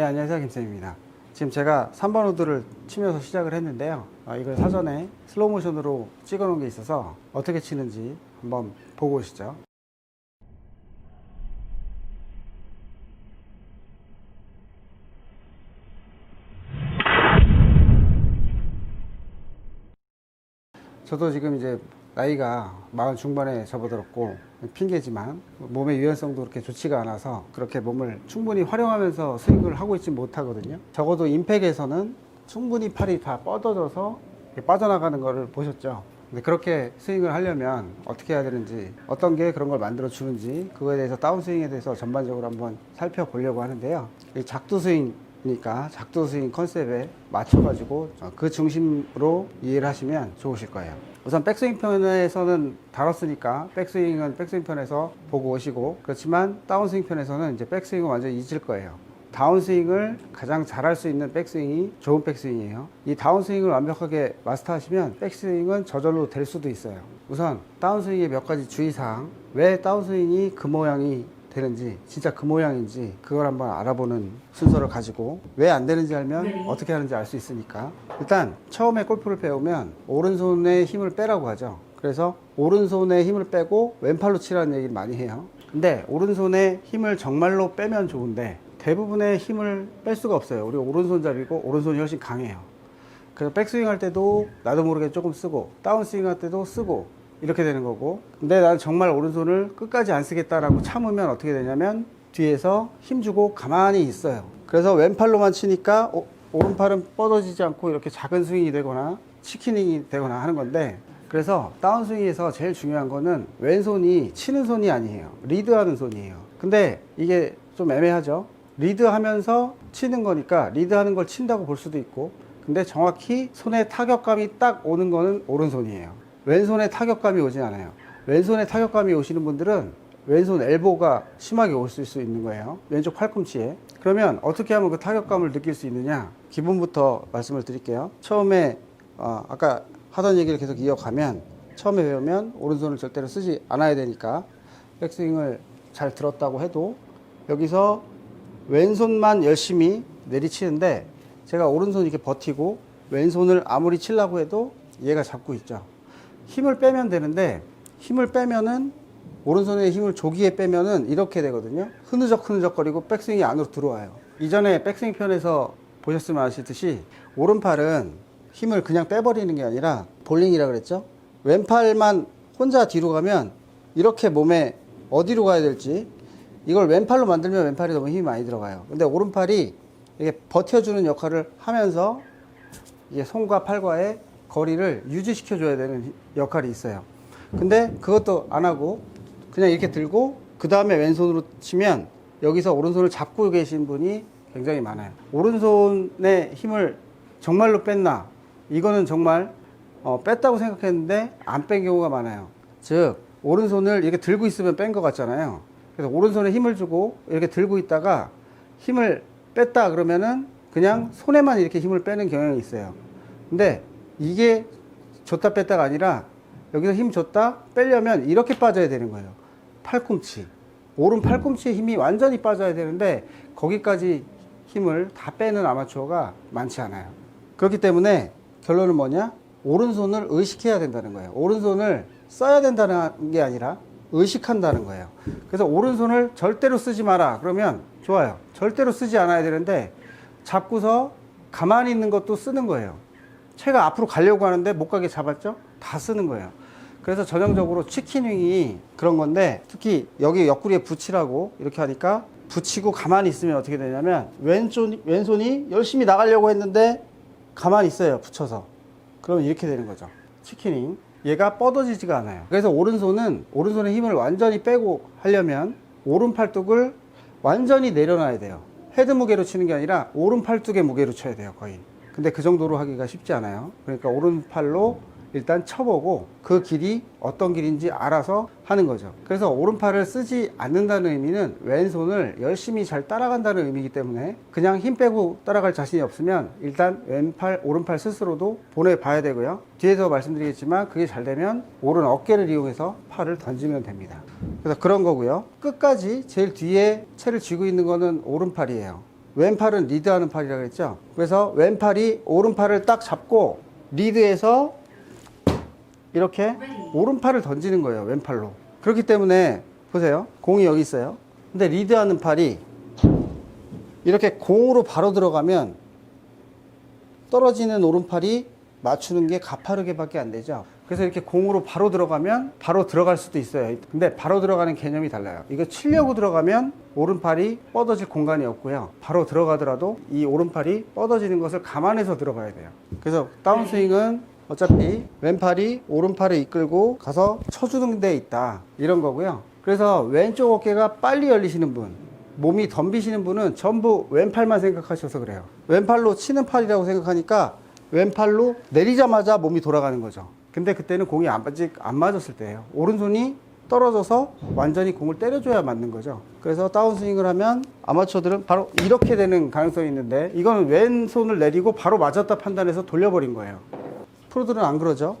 네, 안녕하세요. 김쌤입니다. 지금 제가 3번 우드를 치면서 시작을 했는데요. 아, 이걸 사전에 슬로우 모션으로 찍어 놓은 게 있어서 어떻게 치는지 한번 보고 오시죠. 저도 지금 이제 나이가 마흔 중반에 접어들었고 핑계지만 몸의 유연성도 그렇게 좋지가 않아서 그렇게 몸을 충분히 활용하면서 스윙을 하고 있지 못하거든요. 적어도 임팩에서는 충분히 팔이 다 뻗어져서 빠져나가는 거를 보셨죠. 근데 그렇게 스윙을 하려면 어떻게 해야 되는지 어떤 게 그런 걸 만들어 주는지 그거에 대해서 다운 스윙에 대해서 전반적으로 한번 살펴보려고 하는데요. 이 작두 스윙이니까 작두 스윙 컨셉에 맞춰가지고 그 중심으로 이해를 하시면 좋으실 거예요. 우선 백스윙 편에서는 다뤘으니까 백스윙은 백스윙 편에서 보고 오시고 그렇지만 다운스윙 편에서는 이제 백스윙은 완전히 잊을 거예요. 다운스윙을 가장 잘할 수 있는 백스윙이 좋은 백스윙이에요. 이 다운스윙을 완벽하게 마스터하시면 백스윙은 저절로 될 수도 있어요. 우선 다운스윙의 몇 가지 주의사항, 왜 다운스윙이 그 모양이 되는지, 진짜 그 모양인지 그걸 한번 알아보는 순서를 가지고 왜 안 되는지 알면 어떻게 하는지 알 수 있으니까 일단 처음에 골프를 배우면 오른손에 힘을 빼라고 하죠. 그래서 오른손에 힘을 빼고 왼팔로 치라는 얘기를 많이 해요. 근데 오른손에 힘을 정말로 빼면 좋은데 대부분의 힘을 뺄 수가 없어요. 우리 오른손잡이고 오른손이 훨씬 강해요. 그래서 백스윙 할 때도 나도 모르게 조금 쓰고 다운스윙 할 때도 쓰고 이렇게 되는 거고 근데 난 정말 오른손을 끝까지 안 쓰겠다라고 참으면 어떻게 되냐면 뒤에서 힘주고 가만히 있어요. 그래서 왼팔로만 치니까 오, 오른팔은 뻗어지지 않고 이렇게 작은 스윙이 되거나 치키닝이 되거나 하는 건데 그래서 다운스윙에서 제일 중요한 거는 왼손이 치는 손이 아니에요. 리드하는 손이에요. 근데 이게 좀 애매하죠. 리드하면서 치는 거니까 리드하는 걸 친다고 볼 수도 있고 근데 정확히 손에 타격감이 딱 오는 거는 오른손이에요. 왼손에 타격감이 오진 않아요. 왼손에 타격감이 오시는 분들은 왼손 엘보가 심하게 올 수 있는 거예요. 왼쪽 팔꿈치에. 그러면 어떻게 하면 그 타격감을 느낄 수 있느냐? 기본부터 말씀을 드릴게요. 처음에 어, 아까 하던 얘기를 계속 이어가면 처음에 배우면 오른손을 절대로 쓰지 않아야 되니까 백스윙을 잘 들었다고 해도 여기서 왼손만 열심히 내리치는데 제가 오른손 이렇게 버티고 왼손을 아무리 치려고 해도 얘가 잡고 있죠. 힘을 빼면 되는데 힘을 빼면은 오른손에 힘을 조기에 빼면은 이렇게 되거든요. 흐느적 흐느적거리고 백스윙이 안으로 들어와요. 이전에 백스윙 편에서 보셨으면 아시듯이 오른팔은 힘을 그냥 빼버리는 게 아니라 볼링이라 그랬죠. 왼팔만 혼자 뒤로 가면 이렇게 몸에 어디로 가야 될지 이걸 왼팔로 만들면 왼팔이 너무 힘이 많이 들어가요. 근데 오른팔이 이게 버텨주는 역할을 하면서 이게 손과 팔과의 거리를 유지시켜 줘야 되는 역할이 있어요. 근데 그것도 안 하고 그냥 이렇게 들고 그 다음에 왼손으로 치면 여기서 오른손을 잡고 계신 분이 굉장히 많아요. 오른손에 힘을 정말로 뺐나? 이거는 정말 어, 뺐다고 생각했는데 안 뺀 경우가 많아요. 즉 오른손을 이렇게 들고 있으면 뺀 것 같잖아요. 그래서 오른손에 힘을 주고 이렇게 들고 있다가 힘을 뺐다 그러면은 그냥 손에만 이렇게 힘을 빼는 경향이 있어요. 근데 이게 줬다 뺐다가 아니라 여기서 힘 줬다 빼려면 이렇게 빠져야 되는 거예요. 팔꿈치. 오른 팔꿈치에 힘이 완전히 빠져야 되는데 거기까지 힘을 다 빼는 아마추어가 많지 않아요. 그렇기 때문에 결론은 뭐냐? 오른손을 의식해야 된다는 거예요. 오른손을 써야 된다는 게 아니라 의식한다는 거예요. 그래서 오른손을 절대로 쓰지 마라. 그러면 좋아요. 절대로 쓰지 않아야 되는데 잡고서 가만히 있는 것도 쓰는 거예요. 채가 앞으로 가려고 하는데 못 가게 잡았죠? 다 쓰는 거예요. 그래서 전형적으로 치킨윙이 그런 건데 특히 여기 옆구리에 붙이라고 이렇게 하니까 붙이고 가만히 있으면 어떻게 되냐면 왼손, 왼손이 열심히 나가려고 했는데 가만히 있어요. 붙여서. 그러면 이렇게 되는 거죠. 치킨윙. 얘가 뻗어지지가 않아요. 그래서 오른손은 오른손의 힘을 완전히 빼고 하려면 오른 팔뚝을 완전히 내려놔야 돼요. 헤드 무게로 치는 게 아니라 오른 팔뚝의 무게로 쳐야 돼요, 거의. 근데 그 정도로 하기가 쉽지 않아요. 그러니까 오른팔로 일단 쳐보고 그 길이 어떤 길인지 알아서 하는 거죠. 그래서 오른팔을 쓰지 않는다는 의미는 왼손을 열심히 잘 따라간다는 의미이기 때문에 그냥 힘 빼고 따라갈 자신이 없으면 일단 왼팔, 오른팔 스스로도 보내봐야 되고요. 뒤에서 말씀드리겠지만 그게 잘 되면 오른 어깨를 이용해서 팔을 던지면 됩니다. 그래서 그런 거고요. 끝까지 제일 뒤에 채를 쥐고 있는 거는 오른팔이에요. 왼팔은 리드하는 팔이라 그랬죠. 그래서 왼팔이 오른팔을 딱 잡고 리드해서 이렇게 오른팔을 던지는 거예요. 왼팔로. 그렇기 때문에 보세요. 공이 여기 있어요. 근데 리드하는 팔이 이렇게 공으로 바로 들어가면 떨어지는 오른팔이 맞추는 게 가파르게밖에 안 되죠. 그래서 이렇게 공으로 바로 들어가면 바로 들어갈 수도 있어요. 근데 바로 들어가는 개념이 달라요. 이거 치려고 들어가면 오른팔이 뻗어질 공간이 없고요. 바로 들어가더라도 이 오른팔이 뻗어지는 것을 감안해서 들어가야 돼요. 그래서 다운스윙은 어차피 왼팔이 오른팔을 이끌고 가서 쳐주는 데 있다. 이런 거고요. 그래서 왼쪽 어깨가 빨리 열리시는 분, 몸이 덤비시는 분은 전부 왼팔만 생각하셔서 그래요. 왼팔로 치는 팔이라고 생각하니까 왼팔로 내리자마자 몸이 돌아가는 거죠. 근데 그때는 공이 안, 맞지, 안 맞았을 때예요. 오른손이 떨어져서 완전히 공을 때려줘야 맞는 거죠. 그래서 다운스윙을 하면 아마추어들은 바로 이렇게 되는 가능성이 있는데 이거는 왼손을 내리고 바로 맞았다 판단해서 돌려버린 거예요. 프로들은 안 그러죠.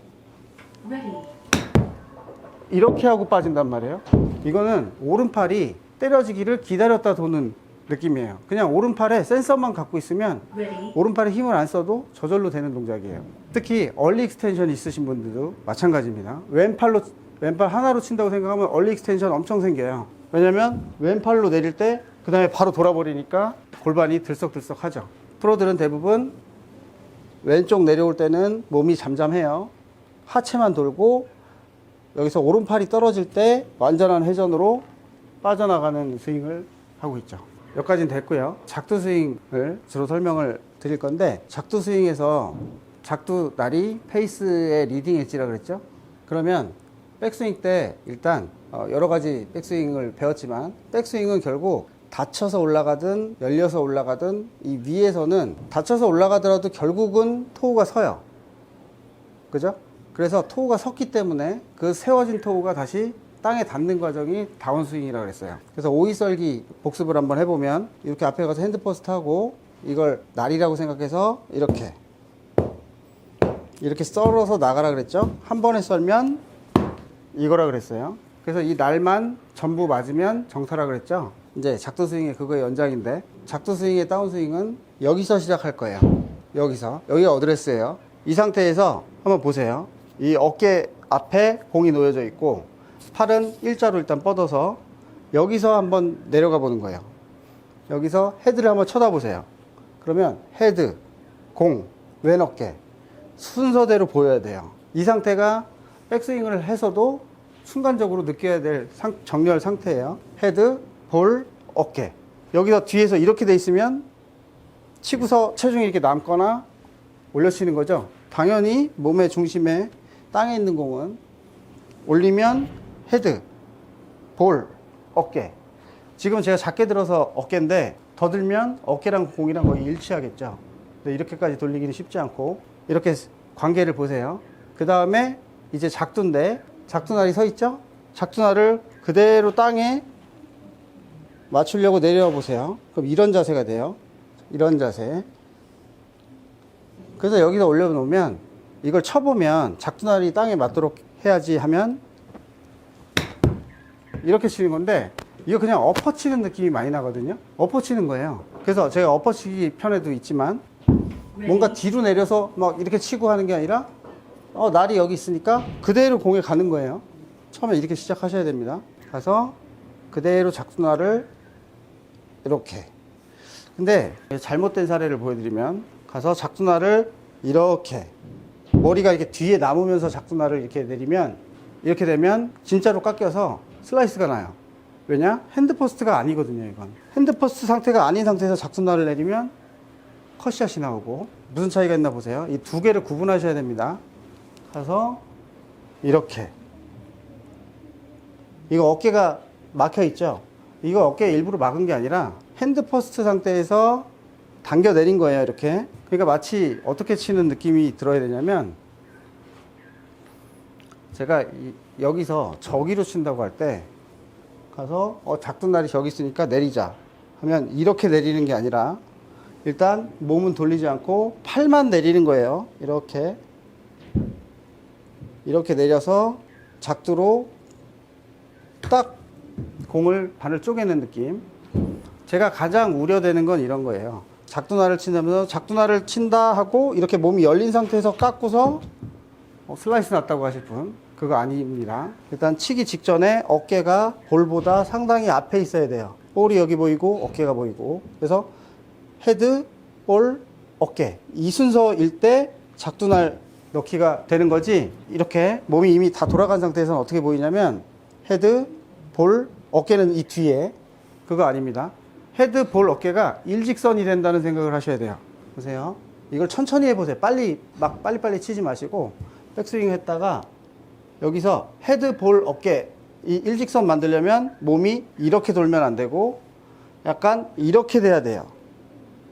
Ready. 이렇게 하고 빠진단 말이에요. 이거는 오른팔이 때려지기를 기다렸다 도는 느낌이에요. 그냥 오른팔에 센서만 갖고 있으면. 오른팔에 힘을 안 써도 저절로 되는 동작이에요. 특히 얼리 익스텐션 있으신 분들도 마찬가지입니다. 왼팔로 왼팔 하나로 친다고 생각하면 얼리 익스텐션 엄청 생겨요. 왜냐면 왼팔로 내릴 때 그다음에 바로 돌아버리니까 골반이 들썩들썩하죠. 프로들은 대부분 왼쪽 내려올 때는 몸이 잠잠해요. 하체만 돌고 여기서 오른팔이 떨어질 때 완전한 회전으로 빠져나가는 스윙을 하고 있죠. 여기까지는 됐고요. 작두 스윙을 주로 설명을 드릴 건데 작두 스윙에서 작두 날이 페이스의 리딩 엣지라 그랬죠. 그러면 백스윙 때 일단 어, 여러 가지 백스윙을 배웠지만 백스윙은 결국 닫혀서 올라가든 열려서 올라가든 이 위에서는 닫혀서 올라가더라도 결국은 토우가 서요. 그죠? 그래서 토우가 섰기 때문에 그 세워진 토우가 다시 땅에 닿는 과정이 다운스윙이라고 그랬어요. 그래서 오이 썰기 복습을 한번 해보면 이렇게 앞에 가서 핸드퍼스트 하고 이걸 날이라고 생각해서 이렇게 이렇게 썰어서 나가라 그랬죠. 한 번에 썰면 이거라 그랬어요. 그래서 이 날만 전부 맞으면 정타라 그랬죠. 이제 작두 스윙의 그거의 연장인데 작두 스윙의 다운 스윙은 여기서 시작할 거예요. 여기서 여기가 어드레스예요. 이 상태에서 한번 보세요. 이 어깨 앞에 공이 놓여져 있고 팔은 일자로 일단 뻗어서 여기서 한번 내려가 보는 거예요. 여기서 헤드를 한번 쳐다보세요. 그러면 헤드, 공, 왼 어깨 순서대로 보여야 돼요. 이 상태가 백스윙을 해서도 순간적으로 느껴야 될 상- 정렬 상태예요. 헤드, 볼, 어깨. 여기서 뒤에서 이렇게 돼 있으면 치고서 체중이 이렇게 남거나 올려치는 거죠. 당연히 몸의 중심에 땅에 있는 공은 올리면 헤드, 볼, 어깨. 지금 제가 작게 들어서 어깨인데 더 들면 어깨랑 공이랑 거의 일치하겠죠. 이렇게까지 돌리기는 쉽지 않고 이렇게 관계를 보세요. 그 다음에 이제 작두인데 작두날이 서 있죠? 작두날을 그대로 땅에 맞추려고 내려와 보세요. 그럼 이런 자세가 돼요. 이런 자세. 그래서 여기다 올려놓으면 이걸 쳐보면 작두날이 땅에 맞도록 해야지 하면 이렇게 치는 건데 이거 그냥 엎어 치는 느낌이 많이 나거든요. 엎어 치는 거예요. 그래서 제가 엎어 치기 편에도 있지만 뭔가 뒤로 내려서 막 이렇게 치고 하는 게 아니라 어, 날이 여기 있으니까 그대로 공에 가는 거예요. 처음에 이렇게 시작하셔야 됩니다. 가서 그대로 작두날을 이렇게. 근데 잘못된 사례를 보여드리면 가서 작두날을 이렇게 머리가 이렇게 뒤에 남으면서 작두날을 이렇게 내리면 이렇게 되면 진짜로 깎여서 슬라이스가 나요. 왜냐? 핸드퍼스트가 아니거든요, 이건. 핸드퍼스트 상태가 아닌 상태에서 작두날을 내리면 컷샷이 나오고 무슨 차이가 있나 보세요. 이 두 개를 구분하셔야 됩니다. 가서 이렇게 이거 어깨가 막혀 있죠. 이거 어깨 일부러 막은 게 아니라 핸드 퍼스트 상태에서 당겨 내린 거예요. 이렇게. 그러니까 마치 어떻게 치는 느낌이 들어야 되냐면 제가 이- 여기서 저기로 친다고 할 때 가서 어 작두날이 저기 있으니까 내리자 하면 이렇게 내리는 게 아니라 일단 몸은 돌리지 않고 팔만 내리는 거예요. 이렇게 이렇게 내려서 작두로 딱 공을 반을 쪼개는 느낌. 제가 가장 우려되는 건 이런 거예요. 작두나를 친다면서 작두나를 친다 하고 이렇게 몸이 열린 상태에서 깎고서 어, 슬라이스 났다고 하실 분 그거 아닙니다. 일단 치기 직전에 어깨가 볼보다 상당히 앞에 있어야 돼요. 볼이 여기 보이고 어깨가 보이고 그래서 헤드, 볼, 어깨 이 순서일 때 작두날 넣기가 되는 거지 이렇게 몸이 이미 다 돌아간 상태에서는 어떻게 보이냐면 헤드, 볼, 어깨는 이 뒤에 그거 아닙니다. 헤드, 볼, 어깨가 일직선이 된다는 생각을 하셔야 돼요. 보세요. 이걸 천천히 해보세요. 빨리 막 빨리빨리 치지 마시고 백스윙 했다가 여기서 헤드, 볼, 어깨 이 일직선 만들려면 몸이 이렇게 돌면 안 되고 약간 이렇게 돼야 돼요.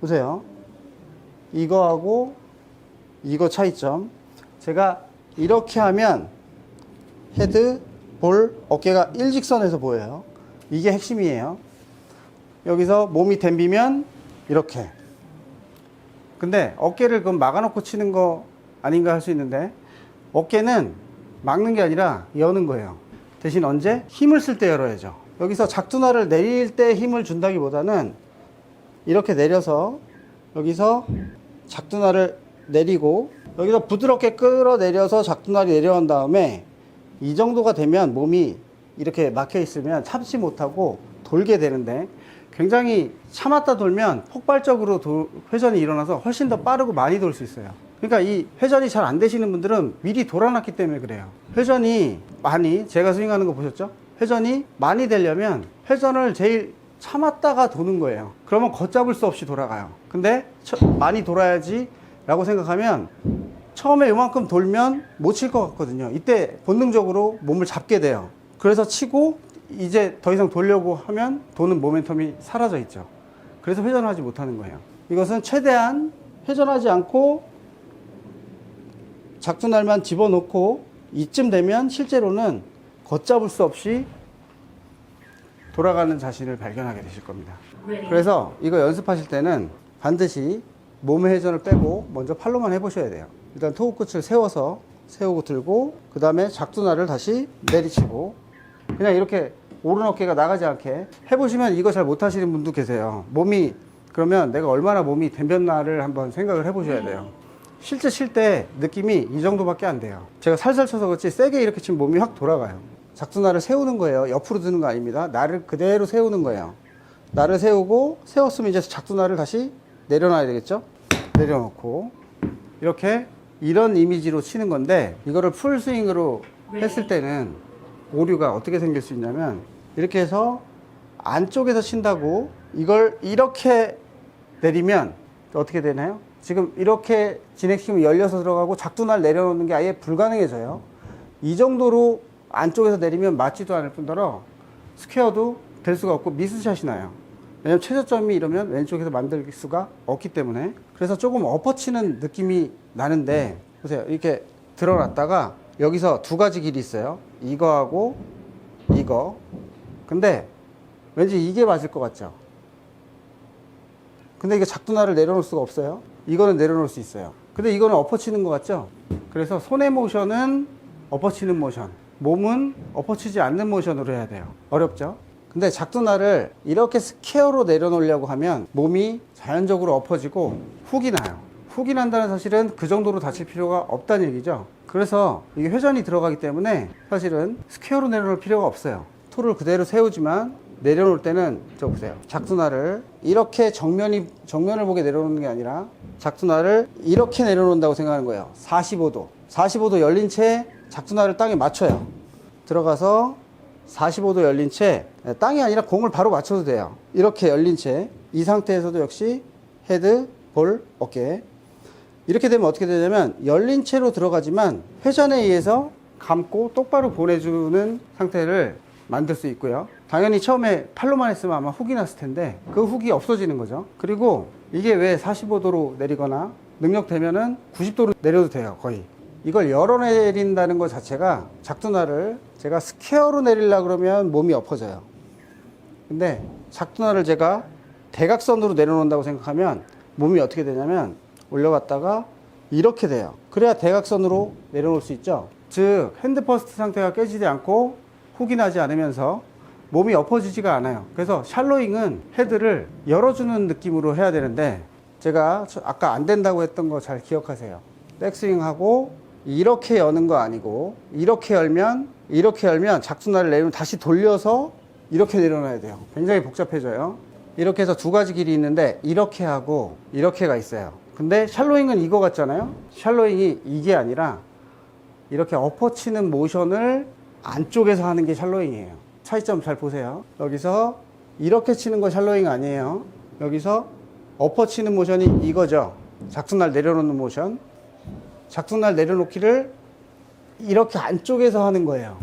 보세요. 이거하고 이거 차이점. 제가 이렇게 하면 헤드, 볼, 어깨가 일직선에서 보여요. 이게 핵심이에요. 여기서 몸이 댐비면 이렇게. 근데 어깨를 그럼 막아놓고 치는 거 아닌가 할 수 있는데 어깨는 막는 게 아니라 여는 거예요. 대신 언제? 힘을 쓸 때 열어야죠. 여기서 작두나를 내릴 때 힘을 준다기보다는 이렇게 내려서 여기서 작두나를 내리고 여기서 부드럽게 끌어내려서 작두날이 내려온 다음에 이 정도가 되면 몸이 이렇게 막혀 있으면 참지 못하고 돌게 되는데 굉장히 참았다 돌면 폭발적으로 도- 회전이 일어나서 훨씬 더 빠르고 많이 돌 수 있어요. 그러니까 이 회전이 잘 안 되시는 분들은 미리 돌아놨기 때문에 그래요. 회전이 많이 제가 스윙하는 거 보셨죠? 회전이 많이 되려면 회전을 제일 참았다가 도는 거예요. 그러면 걷잡을 수 없이 돌아가요. 근데 처- 많이 돌아야지 라고 생각하면 처음에 이만큼 돌면 못 칠 것 같거든요. 이때 본능적으로 몸을 잡게 돼요. 그래서 치고 이제 더 이상 돌려고 하면 도는 모멘텀이 사라져 있죠. 그래서 회전하지 못하는 거예요. 이것은 최대한 회전하지 않고 작두날만 집어넣고 이쯤 되면 실제로는 걷잡을 수 없이 돌아가는 자신을 발견하게 되실 겁니다. 그래서 이거 연습하실 때는 반드시 몸의 회전을 빼고 먼저 팔로만 해보셔야 돼요. 일단 토우 끝을 세워서 세우고 들고 그 다음에 작두날을 다시 내리치고 그냥 이렇게 오른 어깨가 나가지 않게 해보시면 이거 잘 못하시는 분도 계세요. 몸이 그러면 내가 얼마나 몸이 댐변나를 한번 생각을 해보셔야 돼요. 실제 칠 때 느낌이 이 정도밖에 안 돼요. 제가 살살 쳐서 그렇지 세게 이렇게 치면 몸이 확 돌아가요. 작두날을 세우는 거예요. 옆으로 드는 거 아닙니다. 나를 그대로 세우는 거예요. 나를 세우고 세웠으면 이제 작두날을 다시 내려놔야 되겠죠? 내려놓고 이렇게 이런 이미지로 치는 건데 이거를 풀스윙으로 했을 때는 오류가 어떻게 생길 수 있냐면 이렇게 해서 안쪽에서 친다고 이걸 이렇게 내리면 어떻게 되나요? 지금 이렇게 진행시키면 열려서 들어가고 작두날 내려놓는 게 아예 불가능해져요. 이 정도로 안쪽에서 내리면 맞지도 않을 뿐더러 스퀘어도 될 수가 없고 미스샷이 나요. 왜냐면 최저점이 이러면 왼쪽에서 만들 수가 없기 때문에. 그래서 조금 엎어치는 느낌이 나는데 보세요. 이렇게 들어놨다가 여기서 두 가지 길이 있어요. 이거하고 이거. 근데 왠지 이게 맞을 것 같죠 근데 이게 작두날을 내려놓을 수가 없어요 이거는 내려놓을 수 있어요 근데 이거는 엎어치는 것 같죠 그래서 손의 모션은 엎어치는 모션 몸은 엎어치지 않는 모션으로 해야 돼요 어렵죠 근데 작두날을 이렇게 스퀘어로 내려놓으려고 하면 몸이 자연적으로 엎어지고 훅이 나요. 훅이 난다는 사실은 그 정도로 다칠 필요가 없다는 얘기죠. 그래서 이게 회전이 들어가기 때문에 사실은 스퀘어로 내려놓을 필요가 없어요. 툴을 그대로 세우지만 내려놓을 때는 저 보세요. 작두날을 이렇게 정면이 정면을 보게 내려놓는 게 아니라 작두날을 이렇게 내려놓는다고 생각하는 거예요. 45도. 45도 열린 채 작두날을 땅에 맞춰요. 들어가서 45도 열린 채 땅이 아니라 공을 바로 맞춰도 돼요. 이렇게 열린 채 이 상태에서도 역시 헤드, 볼, 어깨 이렇게 되면 어떻게 되냐면 열린 채로 들어가지만 회전에 의해서 감고 똑바로 보내주는 상태를 만들 수 있고요. 당연히 처음에 팔로만 했으면 아마 훅이 났을 텐데 그 훅이 없어지는 거죠. 그리고 이게 왜 45도로 내리거나 능력되면은 90도로 내려도 돼요. 거의. 이걸 열어 내린다는 것 자체가 작두날을 제가 스퀘어로 내리려 그러면 몸이 엎어져요. 근데 작두날을 제가 대각선으로 내려놓는다고 생각하면 몸이 어떻게 되냐면 올려갔다가 이렇게 돼요. 그래야 대각선으로 내려놓을 수 있죠. 즉 핸드 퍼스트 상태가 깨지지 않고 훅이 나지 않으면서 몸이 엎어지지가 않아요. 그래서 샬로잉은 헤드를 열어주는 느낌으로 해야 되는데 제가 저- 아까 안 된다고 했던 거 잘 기억하세요. 백스윙하고 이렇게 여는 거 아니고 이렇게 열면 이렇게 열면 작순환을 내리면 다시 돌려서 이렇게 내려놔야 돼요. 굉장히 복잡해져요. 이렇게 해서 두 가지 길이 있는데 이렇게 하고 이렇게가 있어요. 근데 샬로잉은 이거 같잖아요. 샬로잉이 이게 아니라 이렇게 엎어치는 모션을 안쪽에서 하는 게 샬로잉이에요. 차이점 잘 보세요. 여기서 이렇게 치는 거 샬로잉 아니에요. 여기서 엎어 치는 모션이 이거죠. 작순날 내려놓는 모션. 작순날 내려놓기를 이렇게 안쪽에서 하는 거예요.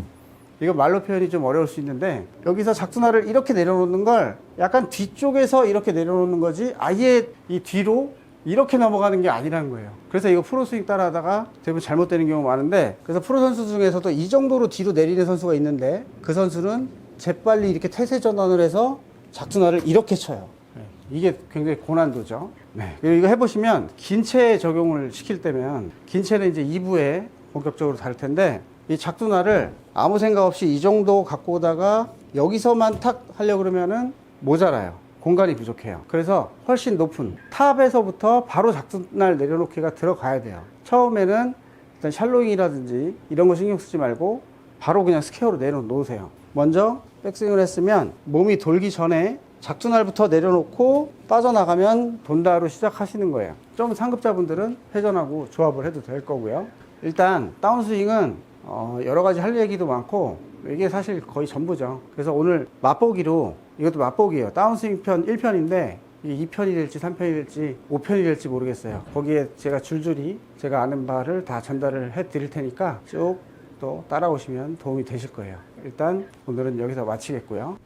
이거 말로 표현이 좀 어려울 수 있는데 여기서 작순날을 이렇게 내려놓는 걸 약간 뒤쪽에서 이렇게 내려놓는 거지 아예 이 뒤로 이렇게 넘어가는 게 아니라는 거예요. 그래서 이거 프로 스윙 따라하다가 대부분 잘못되는 경우가 많은데 그래서 프로 선수 중에서도 이 정도로 뒤로 내리는 선수가 있는데 그 선수는 재빨리 이렇게 태세 전환을 해서 작순날을 이렇게 쳐요. 네, 이게 굉장히 고난도죠. 네. 그리고 이거 해보시면 긴채 적용을 시킬 때면 긴 채는 이제 2부에 본격적으로 다룰 텐데 이 작두날을 아무 생각 없이 이 정도 갖고 오다가 여기서만 탁 하려고 그러면은 모자라요. 공간이 부족해요. 그래서 훨씬 높은 탑에서부터 바로 작두날 내려놓기가 들어가야 돼요. 처음에는 일단 샬로잉이라든지 이런 거 신경 쓰지 말고 바로 그냥 스퀘어로 내려놓으세요. 먼저 백스윙을 했으면 몸이 돌기 전에 작두날부터 내려놓고 빠져나가면 돈다로 시작하시는 거예요. 좀 상급자분들은 회전하고 조합을 해도 될 거고요. 일단 다운스윙은 어, 여러 가지 할 얘기도 많고 이게 사실 거의 전부죠. 그래서 오늘 맛보기로 이것도 맛보기예요. 다운스윙 편 1편인데 이게 2편이 될지 3편이 될지 5편이 될지 모르겠어요. 거기에 제가 줄줄이 제가 아는 바를 다 전달을 해 드릴 테니까 쭉 또 따라오시면 도움이 되실 거예요. 일단 오늘은 여기서 마치겠고요.